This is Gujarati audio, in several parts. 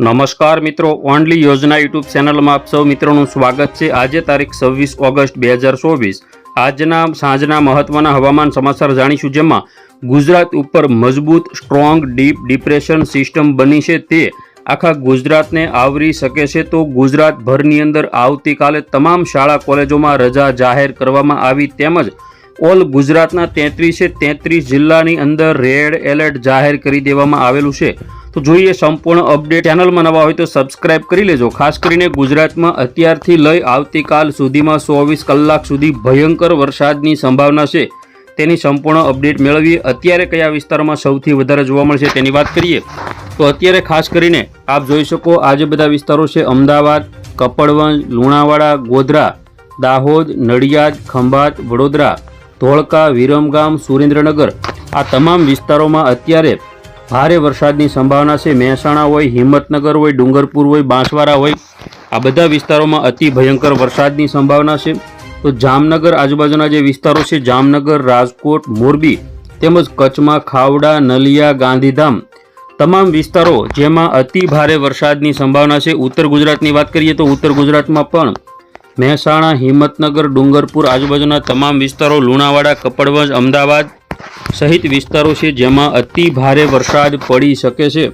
નમસ્કાર મિત્રો, ઓનલી યોજના યુટ્યુબ ચેનલમાં આપ સૌ મિત્રોનું સ્વાગત છે. આજે તારીખ છવ્વીસ ઓગસ્ટ બે હજાર ચોવીસ. આજના, સાંજના મહત્વના હવામાન સમાચાર જાણીશું જેમાં ગુજરાત ઉપર મજબૂત, સ્ટ્રોંગ, ડીપ ડિપ્રેશન સિસ્ટમ બની છે તે આખા ગુજરાતને આવરી શકે છે. તો ગુજરાતભરની અંદર આવતીકાલે તમામ શાળા, કોલેજોમાં રજા જાહેર કરવામાં આવી તેમજ ઓલ ગુજરાતના તેત્રીસે તેત્રીસ જિલ્લાની અંદર રેડ એલર્ટ જાહેર કરી દેવામાં આવેલું છે. તો જોઈએ સંપૂર્ણ અપડેટ. ચેનલમાં નવા હોય તો સબસ્ક્રાઇબ કરી લેજો. ખાસ કરીને ગુજરાતમાં અત્યારથી લઈ આવતીકાલ સુધીમાં ચોવીસ કલાક સુધી ભયંકર વરસાદની સંભાવના છે. તેની સંપૂર્ણ અપડેટ મેળવીએ. અત્યારે કયા વિસ્તારમાં સૌથી વધારે જોવા મળશે તેની વાત કરીએ. તો અત્યારે ખાસ કરીને આપ જોઈ શકો આ જે બધા વિસ્તારો છે. અમદાવાદ, કપડવંજ, લુણાવાડા, ગોધરા, દાહોદ, નડિયાદ, ખંભાત, વડોદરા ધોળકા, વિરમગામ, સુરેન્દ્રનગર આ તમામ વિસ્તારોમાં અત્યારે ભારે વરસાદની સંભાવના છે. મહેસાણા હોય, હિંમતનગર હોય, ડુંગરપુર હોય, બાંસવાડા હોય, આ બધા વિસ્તારોમાં અતિ ભયંકર વરસાદની સંભાવના છે. તો જામનગર આજુબાજુના જે વિસ્તારો છે, જામનગર, રાજકોટ, મોરબી તેમજ કચ્છમાં ખાવડા, નલિયા, ગાંધીધામ તમામ વિસ્તારો જેમાં અતિ ભારે વરસાદની સંભાવના છે. ઉત્તર ગુજરાતની વાત કરીએ તો ઉત્તર ગુજરાતમાં પણ મહેસાણા, હિંમતનગર, ડુંગરપુર આજુબાજુના તમામ વિસ્તારો, લુણાવાડા, કપડવંજ, અમદાવાદ સહિત વિસ્તારો છે જેમાં અતિ ભારે વરસાદ પડી શકે છે.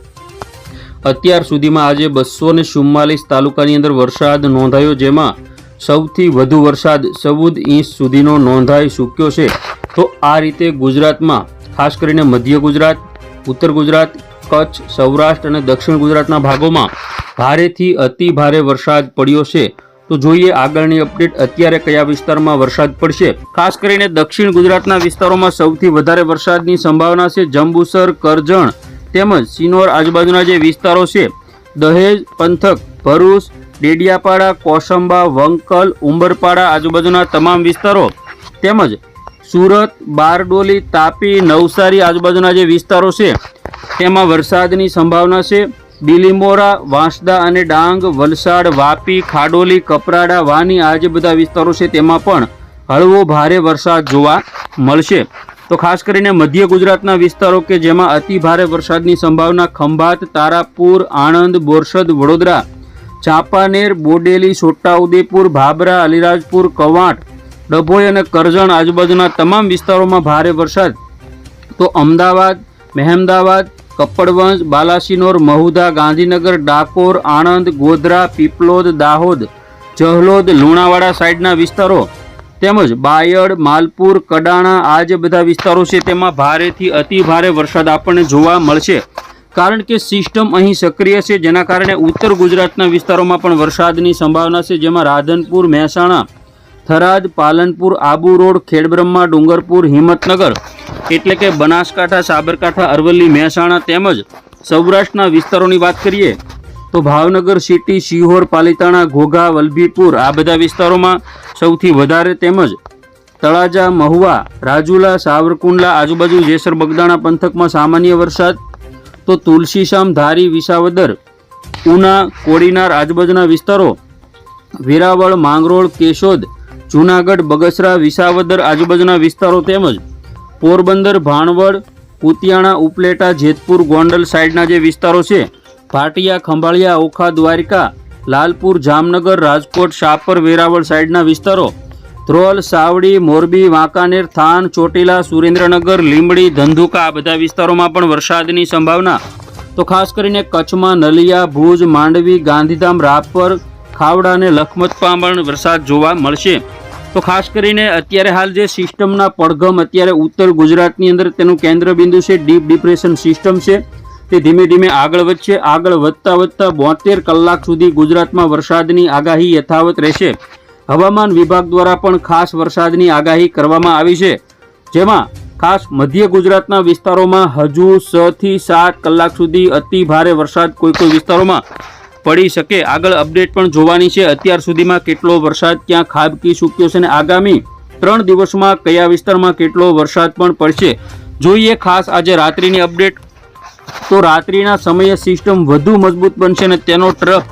અત્યાર સુધીમાં આજે બસો ને ચુમ્માલીસ તાલુકાની અંદર વરસાદ નોંધાયો જેમાં સૌથી વધુ વરસાદ ચૌદ ઇંચ સુધીનો નોંધાઈ ચૂક્યો છે. તો આ રીતે ગુજરાતમાં, ખાસ કરીને મધ્ય ગુજરાત, ઉત્તર ગુજરાત, કચ્છ, સૌરાષ્ટ્ર અને દક્ષિણ ગુજરાતના ભાગોમાં ભારેથી અતિ ભારે વરસાદ પડ્યો છે. તો જોઈએ આગળની અપડેટ. અત્યારે કયા વિસ્તારમાં વરસાદ પડશે? ખાસ કરીને દક્ષિણ ગુજરાતના વિસ્તારોમાં સૌથી વધારે વરસાદની સંભાવના છે જંબુસર, કરજણ તેમજ સિનોર આજુબાજુના જે વિસ્તારો છે. દહેજ, પંથક, ભરૂચ, ડેડિયાપાડા, કોસંબા, વંકલ, ઉંબરપાડા આજુબાજુના તમામ વિસ્તારો તેમજ સુરત, બારડોલી, તાપી, નવસારી આજુબાજુના જે વિસ્તારો છે, તેમાં વરસાદની સંભાવના છે. બિલીમોરા, વાંસદા અને ડાંગ, વલસાડ, વાપી, ખાડોલી, કપરાડા, વાની આ જે બધા વિસ્તારો છે તેમાં પણ હળવો ભારે વરસાદ જોવા મળશે. તો ખાસ કરીને મધ્ય ગુજરાતના વિસ્તારો કે જેમાં અતિ ભારે વરસાદની સંભાવના ખંભાત, તારાપુર, આણંદ, બોરસદ, વડોદરા, ચાંપાનેર, બોડેલી, છોટાઉદેપુર ભાભરા અલીરાજપુર, કવાંટ, ડભોઈ અને કરજણ આજુબાજુના તમામ વિસ્તારોમાં ભારે વરસાદ. તો અમદાવાદ, મહેમદાવાદ કપ્પડવંજ બાલાસિનોર, મહુધા, ગાંધીનગર, ડાકોર, આણંદ, ગોધરા, પીપલોદ, દાહોદ, જહલોદ, લુણાવાડા સાઈડના વિસ્તારો. તેમજ બાયડ, માલપુર, કડાણા આ જે બધા વિસ્તારો છે તેમાં ભારેથી અતિ ભારે વરસાદ આપણને જોવા મળશે. કારણ કે સિસ્ટમ અહીં સક્રિય છે, જેના કારણે ઉત્તર ગુજરાતના વિસ્તારોમાં પણ વરસાદની સંભાવના છે, જેમાં રાધનપુર, મહેસાણા થરાદ, પાલનપુર, આબુ રોડ, ખેડબ્રહ્મા, ડુંગરપુર, હિંમતનગર એટલે કે બનાસકાંઠા, સાબરકાંઠા, અરવલ્લી, મહેસાણા તેમજ સૌરાષ્ટ્રના વિસ્તારોની વાત કરીએ તો ભાવનગર સિટી, શિહોર, પાલિતાણા, ઘોઘા, વલભીપુર આ બધા વિસ્તારોમાં સૌથી વધારે તેમજ તળાજા, મહુવા, રાજુલા, સાવરકુંડલા, આજુબાજુ જેસર, બગદાણા પંથકમાં સામાન્ય વરસાદ તો તુલસીશામ, ધારી, વિસાવદર, ઉના, કોડીનાર આજુબાજુના વિસ્તારો, વેરાવળ, માંગરોળ, કેશોદ જૂનાગઢ, બગસરા, વિસાવદર આજુબાજુના વિસ્તારો તેમજ પોરબંદર, ભાણવડ, ઉતિયાણા, ઉપલેટા, જેતપુર, ગોંડલ સાઈડના જે વિસ્તારો છે, ભાટિયા, ખંભાળિયા, ઓખા, દ્વારિકા, લાલપુર, જામનગર, રાજકોટ, શાપર, વેરાવળ સાઈડના વિસ્તારો ધ્રોલ, સાવડી, મોરબી, વાંકાનેર, થાન, ચોટીલા, સુરેન્દ્રનગર, લીંબડી, ધંધુકા આ બધા વિસ્તારોમાં પણ વરસાદની સંભાવના. તો ખાસ કરીને કચ્છમાં નલિયા, ભુજ, માંડવી, ગાંધીધામ, રાપર ખાવડા અને લખમતમાં પણ વરસાદ જોવા મળશે. તો ખાસ કરીને અત્યારે હાલ જે સિસ્ટમના પડઘમ અત્યારે ઉત્તર ગુજરાતની અંદર તેનું કેન્દ્રબિંદુ છે, ડીપ ડિપ્રેશન સિસ્ટમ છે. તે ધીમે ધીમે આગળ વધશે. આગળ વધતા વધતા બોતેર કલાક સુધી ગુજરાતમાં વરસાદની આગાહી યથાવત રહેશે. હવામાન વિભાગ દ્વારા પણ ખાસ વરસાદની આગાહી કરવામાં આવી છે. જેમાં ખાસ મધ્ય ગુજરાતના વિસ્તારોમાં હજુ છથી સાત કલાક સુધી અતિ ભારે વરસાદ કોઈ કોઈ વિસ્તારોમાં પડી શકે. આગળ અપડેટ પણ જોવાની છે. અત્યાર સુધીમાં કેટલો વરસાદ, ક્યાં ખાબકી ચૂક્યો છે અને આગામી ત્રણ દિવસમાં કયા વિસ્તારમાં કેટલો વરસાદ પણ પડશે. જોઈએ ખાસ આજે રાત્રિની અપડેટ. તો રાત્રિના સમયે સિસ્ટમ વધુ મજબૂત બનશે અને તેનો ટ્રફ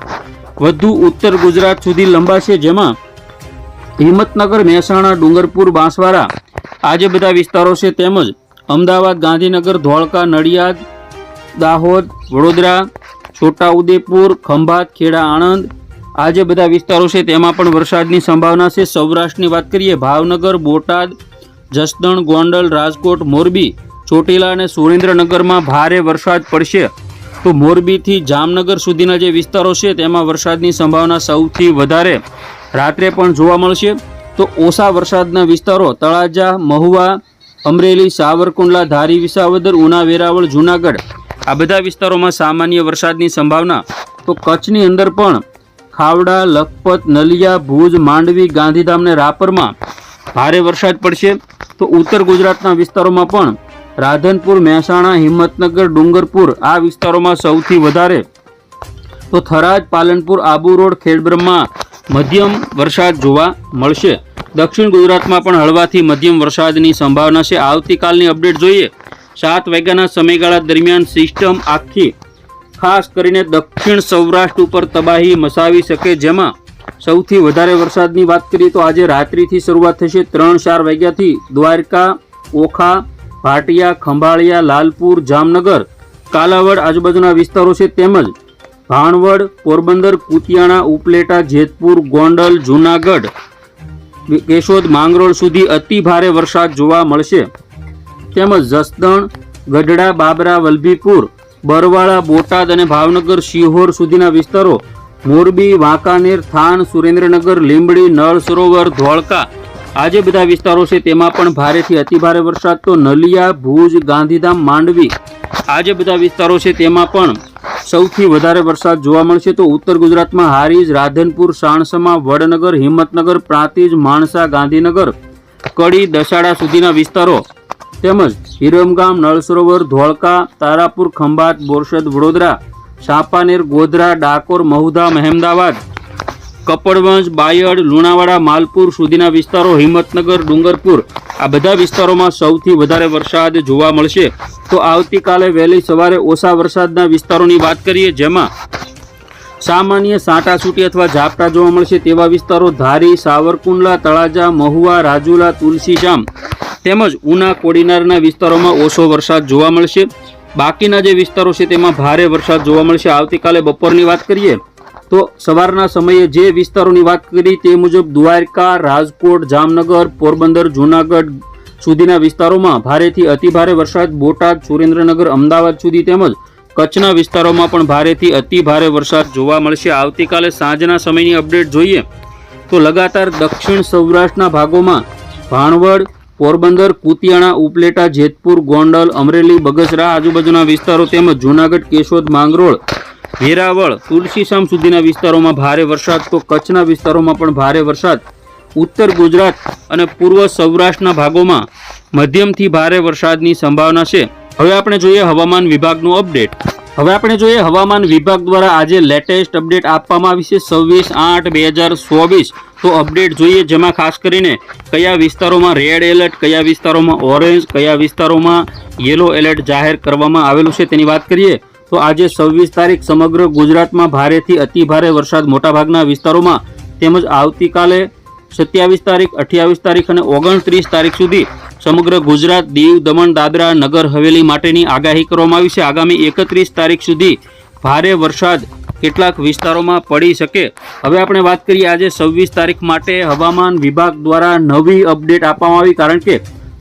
વધુ ઉત્તર ગુજરાત સુધી લંબાશે. જેમાં હિંમતનગર, મહેસાણા, ડુંગરપુર, બાંસવાડા આ જે બધા વિસ્તારો છે તેમજ અમદાવાદ, ગાંધીનગર, ધોળકા, નડિયાદ, દાહોદ, વડોદરા છોટાઉદેપુર, ખંભાત, ખેડા, આણંદ આ જે બધા વિસ્તારો છે તેમાં પણ વરસાદની સંભાવના છે. સૌરાષ્ટ્રની વાત કરીએ, ભાવનગર, બોટાદ, જસદણ, ગોંડલ, રાજકોટ, મોરબી, ચોટીલા અને સુરેન્દ્રનગરમાં ભારે વરસાદ પડશે. તો મોરબીથી જામનગર સુધીના જે વિસ્તારો છે તેમાં વરસાદની સંભાવના સૌથી વધારે રાત્રે પણ જોવા મળશે. તો ઓછા વરસાદના વિસ્તારો, તળાજા, મહુવા, અમરેલી, સાવરકુંડલા, ધારી, વિસાવદર, ઉના, વેરાવળ, જૂનાગઢ આ બધા વિસ્તારોમાં સામાન્ય વરસાદની સંભાવના. તો કચ્છની અંદર પણ ખાવડા, લખપત, નલિયા, ભુજ, માંડવી, ગાંધીધામ ને રાપરમાં ભારે વરસાદ પડશે. તો ઉત્તર ગુજરાતના વિસ્તારોમાં પણ રાધનપુર, મહેસાણા, હિંમતનગર, ડુંગરપુર આ વિસ્તારોમાં સૌથી વધારે. તો થરાદ, પાલનપુર, આબુ રોડ, ખેડબ્રહ્મા મધ્યમ વરસાદ જોવા મળશે. દક્ષિણ ગુજરાતમાં પણ હળવાથી મધ્યમ વરસાદની સંભાવના છે. આવતીકાલની અપડેટ જોઈએ સાત વાગ્યાના સમયગાળા દરમિયાન સિસ્ટમ આખી, ખાસ કરીને દક્ષિણ સૌરાષ્ટ્ર ઉપર તબાહી મસાવી શકે જેમાં સૌથી વધારે વરસાદની વાત કરીએ તો આજે રાત્રિથી શરૂઆત થશે ત્રણ ચાર વાગ્યાથી. દ્વારકા, ઓખા, ભાટિયા, ખંભાળિયા, લાલપુર, જામનગર, કાલાવડ આજુબાજુના વિસ્તારો છે તેમજ ભાણવડ, પોરબંદર, કુતિયાણા, ઉપલેટા, જેતપુર, ગોંડલ, જૂનાગઢ, કેશોદ, માંગરોળ સુધી અતિ ભારે વરસાદ જોવા મળશે. તેમજ જસદણ, ગઢડા, બાબરા, વલભીપુર, બરવાળા, બોટાદ અને ભાવનગર, શિહોર સુધીના વિસ્તારો મોરબી, વાંકાનેર, થાન, સુરેન્દ્રનગર, લીંબડી, નળ, સરોવર, ધોળકા આ જે બધા વિસ્તારો છે. તેમાં પણ ભારેથી અતિભારે વરસાદ. તો નલિયા, ભુજ, ગાંધીધામ, માંડવી આ જે બધા વિસ્તારો છે. તેમાં પણ સૌથી વધારે વરસાદ જોવા મળશે. તો ઉત્તર ગુજરાતમાં હારીજ, રાધનપુર, સાણસમા, વડનગર, હિંમતનગર, પ્રાંતિજ, માણસા, ગાંધીનગર, કડી દશાડા સુધીના વિસ્તારો તેમજ હિરમગામ નળ સરોવર ધોળકા, તારાપુર, ખંભાત, બોરસદ, વડોદરા સાપાનેર ગોધરા, ડાકોર, મહુધા, મહેમદાવાદ, કપડવંજ, બાયડ, લુણાવાડા, માલપુર સુધીના વિસ્તારો, હિંમતનગર, ડુંગરપુર, આ બધા વિસ્તારોમાં સૌથી વધારે વરસાદ જોવા મળશે. તો આવતીકાલે વહેલી સવારે ઓછા વરસાદના વિસ્તારોની વાત કરીએ, જેમાં સામાન્ય સાંટાછૂટી અથવા ઝાપટા જોવા મળશે, તેવા વિસ્તારો ધારી, સાવરકુંડલા, તળાજા, મહુવા, રાજુલા, તુલસીજામ તેમજ ઉના કોડીનારના વિસ્તારોમાં ઓછો વરસાદ જોવા મળશે. બાકીના જે વિસ્તારો છે તેમાં ભારે વરસાદ જોવા મળશે. આવતીકાલે બપોરની વાત કરીએ તો સવારના સમયે જે વિસ્તારોની વાત કરી તે મુજબ દ્વારકા, રાજકોટ, જામનગર, પોરબંદર, જૂનાગઢ સુધીના વિસ્તારોમાં ભારેથી અતિભારે વરસાદ. બોટાદ, સુરેન્દ્રનગર, અમદાવાદ સુધી તેમજ કચ્છના વિસ્તારોમાં પણ ભારેથી અતિ ભારે વરસાદ જોવા મળશે. આવતીકાલે સાંજના સમયની અપડેટ જોઈએ તો લગાતાર દક્ષિણ સૌરાષ્ટ્રના ભાગોમાં ભાણવડ પોરબંદર, કુતિયાણા, ઉપલેટા, જેતપુર, ગોંડલ, અમરેલી, બગસરા આજુબાજુના વિસ્તારો તેમજ જૂનાગઢ, કેશોદ, માંગરોળ, વેરાવળ, તુલસીશામ સુધીના વિસ્તારોમાં ભારે વરસાદ તો કચ્છના વિસ્તારોમાં પણ ભારે વરસાદ. ઉત્તર ગુજરાત અને પૂર્વ સૌરાષ્ટ્રના ભાગોમાં મધ્યમથી ભારે વરસાદની સંભાવના છે. હવે આપણે જોઈએ હવામાન વિભાગનું અપડેટ. હવે આપણે જોઈએ હવામાન વિભાગ દ્વારા આજે લેટેસ્ટ અપડેટ આપવામાં આવી છે છવ્વીસ આઠ બે હજાર ચોવીસ. તો અપડેટ જોઈએ જેમાં ખાસ કરીને કયા વિસ્તારોમાં રેડ એલર્ટ, કયા વિસ્તારોમાં ઓરેન્જ, કયા વિસ્તારોમાં યલો એલર્ટ જાહેર કરવામાં આવેલું છે તેની વાત કરીએ તો આજે છવ્વીસ તારીખ સમગ્ર ગુજરાતમાં ભારેથી અતિ ભારે વરસાદ મોટાભાગના વિસ્તારોમાં તેમજ આવતીકાલે સત્યાવીસ તારીખ, અઠ્યાવીસ તારીખ અને ઓગણત્રીસ તારીખ સુધી સમગ્ર ગુજરાત દીવ, દમણ, દાદરા, નગર, હવેલી માટેની આગાહી કરવામાં આવી છે. આગામી એકત્રીસ તારીખ સુધી ભારે વરસાદ કેટલાક વિસ્તારોમાં પડી શકે. હવે આપણે વાત કરીએ આજે છવ્વીસ તારીખ માટે હવામાન વિભાગ દ્વારા નવી અપડેટ આપવામાં આવી, કારણ કે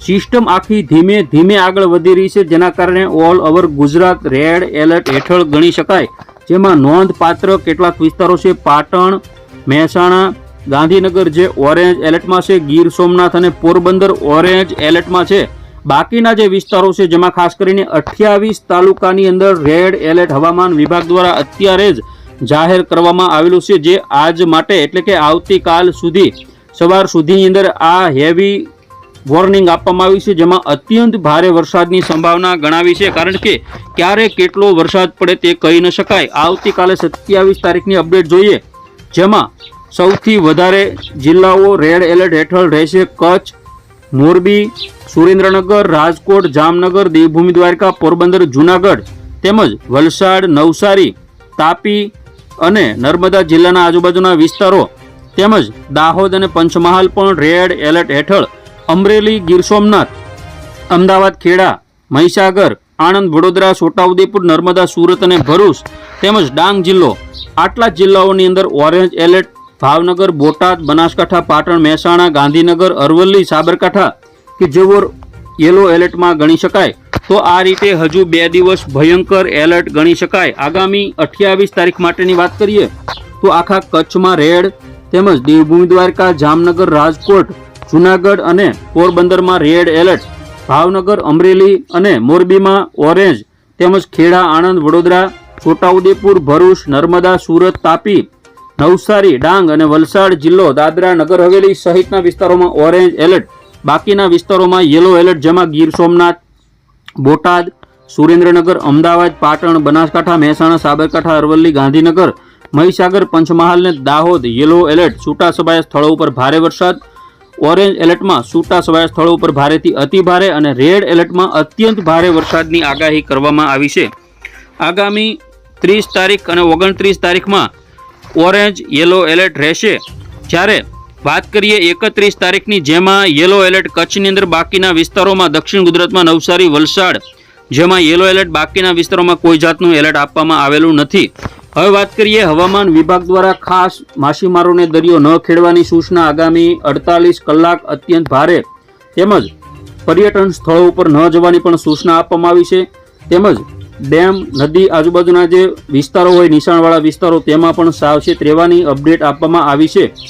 સિસ્ટમ આખી ધીમે ધીમે આગળ વધી રહી છે, જેના કારણે all over Gujarat red alert હેઠળ ગણી શકાય. જેમાં નોંધપાત્ર કેટલાક વિસ્તારો છે, પાટણ, મહેસાણા ગાંધીનગર જે ઓરેન્જ એલર્ટમાં છે, ગીર સોમનાથ અને પોરબંદર ઓરેન્જ એલર્ટમાં છે. બાકીના જે વિસ્તારો છે, જેમાં ખાસ કરીને અઠ્યાવીસ તાલુકાની અંદર રેડ એલર્ટ હવામાન વિભાગ દ્વારા અત્યારે જ જાહેર કરવામાં આવેલું છે, જે આજ માટે એટલે કે આવતીકાલ સુધી, સવાર સુધીની અંદર આ હેવી વોર્નિંગ આપવામાં આવી છે, જેમાં અત્યંત ભારે વરસાદની સંભાવના ગણાવી છે, કારણ કે ક્યારે કેટલો વરસાદ પડે તે કહી ન શકાય. આવતીકાલે સત્યાવીસ તારીખની અપડેટ જોઈએ, જેમાં સૌથી વધારે જિલ્લાઓ રેડ એલર્ટ હેઠળ રહેશે કચ્છ, મોરબી, સુરેન્દ્રનગર, રાજકોટ, જામનગર, દેવભૂમિ દ્વારકા, પોરબંદર, જૂનાગઢ તેમજ વલસાડ, નવસારી, તાપી અને નર્મદા જિલ્લાના આજુબાજુના વિસ્તારો તેમજ દાહોદ અને પંચમહાલ પણ રેડ એલર્ટ હેઠળ. અમરેલી, ગીર સોમનાથ, અમદાવાદ, ખેડા, મહીસાગર, આણંદ, વડોદરા, છોટાઉદેપુર, નર્મદા, સુરત અને ભરૂચ તેમજ ડાંગ જિલ્લો. આટલા જિલ્લાઓની અંદર ઓરેન્જ એલર્ટ ભાવનગર, બોટાદ, બનાસકાંઠા, પાટણ, મહેસાણા, ગાંધીનગર, અરવલ્લી, સાબરકાંઠા કે જેઓ યલો એલર્ટમાં ગણી શકાય, તો આ રીતે હજુ બે દિવસ ભયંકર એલર્ટ ગણી શકાય. આગામી અઠ્યાવીસ તારીખ માટેની વાત કરીએ, તો આખા કચ્છમાં રેડ તેમજ દેવભૂમિ દ્વારકા, જામનગર, રાજકોટ, જુનાગઢ અને પોરબંદરમાં રેડ એલર્ટ. ભાવનગર, અમરેલી અને મોરબીમાં ઓરેન્જ તેમજ ખેડા, આણંદ, વડોદરા, છોટાઉદેપુર, ભરૂચ, નર્મદા, સુરત, તાપી નવસારી, ડાંગ અને વલસાડ જિલ્લો દાદરા નગર હવેલી સહિતના વિસ્તારોમાં ઓરેન્જ એલર્ટ. બાકીના વિસ્તારોમાં યલો એલર્ટ, જેમાં ગીર સોમનાથ, બોટાદ, સુરેન્દ્રનગર, અમદાવાદ, પાટણ, બનાસકાંઠા, મહેસાણા, સાબરકાંઠા, અરવલ્લી, ગાંધીનગર, મહીસાગર, પંચમહાલ અને દાહોદ યલો એલર્ટ. છૂટાછવાયા સ્થળો ઉપર ભારે વરસાદ. ઓરેન્જ એલર્ટમાં છૂટાછવાયા સ્થળો ઉપર ભારેથી અતિ ભારે અને રેડ એલર્ટમાં અત્યંત ભારે વરસાદની આગાહી કરવામાં આવી છે. આગામી ત્રીસ તારીખ અને ઓગણત્રીસ તારીખમાં ઓરેન્જ, યલો એલર્ટ રહેશે. જ્યારે વાત કરીએ એકત્રીસ તારીખની, જેમાં યલો એલર્ટ કચ્છની અંદર બાકીના વિસ્તારોમાં, દક્ષિણ ગુજરાતમાં નવસારી, વલસાડ, જેમાં યલો એલર્ટ બાકીના વિસ્તારોમાં કોઈ જાતનું એલર્ટ આપવામાં આવેલું નથી. હવે વાત કરીએ હવામાન વિભાગ દ્વારા ખાસ માછીમારોને દરિયો ન ખેડવાની સૂચના આગામી અડતાલીસ કલાક અત્યંત ભારે. તેમજ પર્યટન સ્થળો ઉપર ન જવાની પણ સૂચના આપવામાં આવી છે. તેમજ ડેમ, નદી, આજુબાજુના જે વિસ્તારો હોય, નિશાણવાળા વિસ્તારો, તેમાં પણ સાવચેત રહેવાની અપડેટ આપવામાં આવી છે.